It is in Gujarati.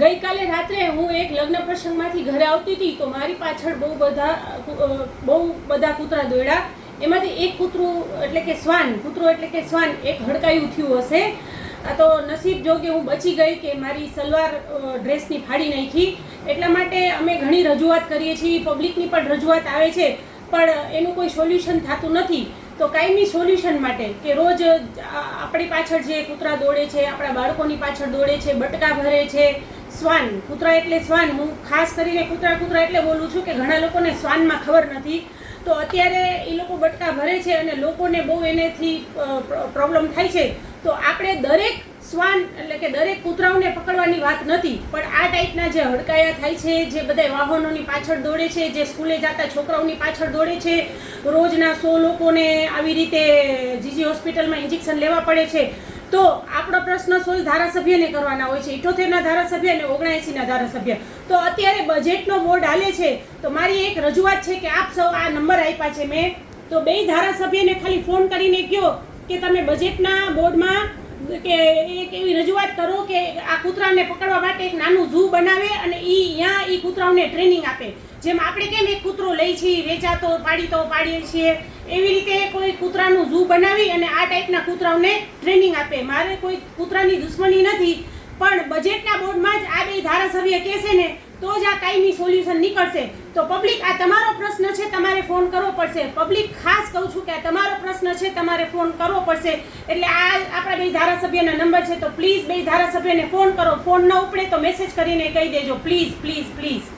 ગઈકાલે રાત્રે હું એક લગ્ન પ્રસંગમાંથી ઘરે આવતી હતી, તો મારી પાછળ બહુ બધા બહુ બધા કૂતરા દોડ્યા. એમાંથી એક કૂતરું એટલે કે શ્વાન, કૂતરો એટલે કે શ્વાન, એક હડકાયું થયું હશે. આ તો નસીબ જો કે હું બચી ગઈ કે મારી સલવાર ડ્રેસની ફાડી નાખી. એટલા માટે અમે ઘણી રજૂઆત કરીએ છીએ, પબ્લિકની પણ રજૂઆત આવે છે, પણ એનું કોઈ સોલ્યુશન થતું નથી. તો કાયમી સોલ્યુશન માટે કે રોજ આપણી પાછળ જે કૂતરા દોડે છે, આપણા બાળકોની પાછળ દોડે છે, બટકા ભરે છે શ્વાન કૂતરા એટલે શ્વાન હું ખાસ કરીને કૂતરા કૂતરા એટલે બોલું છું કે ઘણા લોકોને શ્વાનમાં ખબર નથી. તો અત્યારે એ લોકો બટકા ભરે છે અને લોકોને બહુ એનેથી પ્રોબ્લેમ થાય છે. તો આપણે દરેક શ્વાન એટલે કે દરેક કૂતરાઓને પકડવાની વાત નથી. પણ આ ટાઈપના જે હડકાયા થાય છે, જે બધા વાહનોની પાછળ દોડે છે, જે સ્કૂલે જતા છોકરાઓની પાછળ દોડે છે, રોજના સો લોકોને આવી રીતે જીજી હોસ્પિટલમાં ઇન્જેક્શન લેવા પડે છે. તો આપણો પ્રશ્ન સોલ ધારાસભ્યને કરવાના હોય છે. ઇઠોતેરના ધારાસભ્ય અને ઓગણએંસીના ધારાસભ્ય. તો અત્યારે બજેટનો બોર્ડ હાલે છે. તો મારી એક રજૂઆત છે કે આપ સૌ આ નંબર આપ્યા છે મેં. તો બે ધારાસભ્યને ખાલી ફોન કરીને કહો કે તમે બજેટના બોર્ડમાં કે એક એવી રજૂઆત કરો કે આ કૂતરાને પકડવા માટે એક નાનું ઝૂ બનાવે અને એ ત્યાં એ કૂતરાઓને ટ્રેનિંગ આપે. જેમ આપણે કેમ એક કૂતરો લઈ છીએ, વેચાતો, પાડીતો, પાડીએ છીએ, એવી રીતે કોઈ કૂતરાનું ઝૂ બનાવી અને આ ટાઈપના કૂતરાઓને ટ્રેનિંગ આપે. મારે કોઈ કૂતરાની દુશ્મની નથી. પણ બજેટના બોર્ડમાં જ આ બે ધારાસભ્ય કહેશે ને, તો જ આ કાયમી સોલ્યુશન નીકળશે. તો પબ્લિક આ તમારો પ્રશ્ન છે, તમારે ફોન કરવો પડશે. પબ્લિક ખાસ કહું છું કે આ તમારો પ્રશ્ન છે, તમારે ફોન કરવો પડશે. એટલે આ આપણા બે ધારાસભ્યના નંબર છે, તો પ્લીઝ બે ધારાસભ્યને ફોન કરો. ફોન ન ઉપડે તો મેસેજ કરીને કહી દેજો. Please please please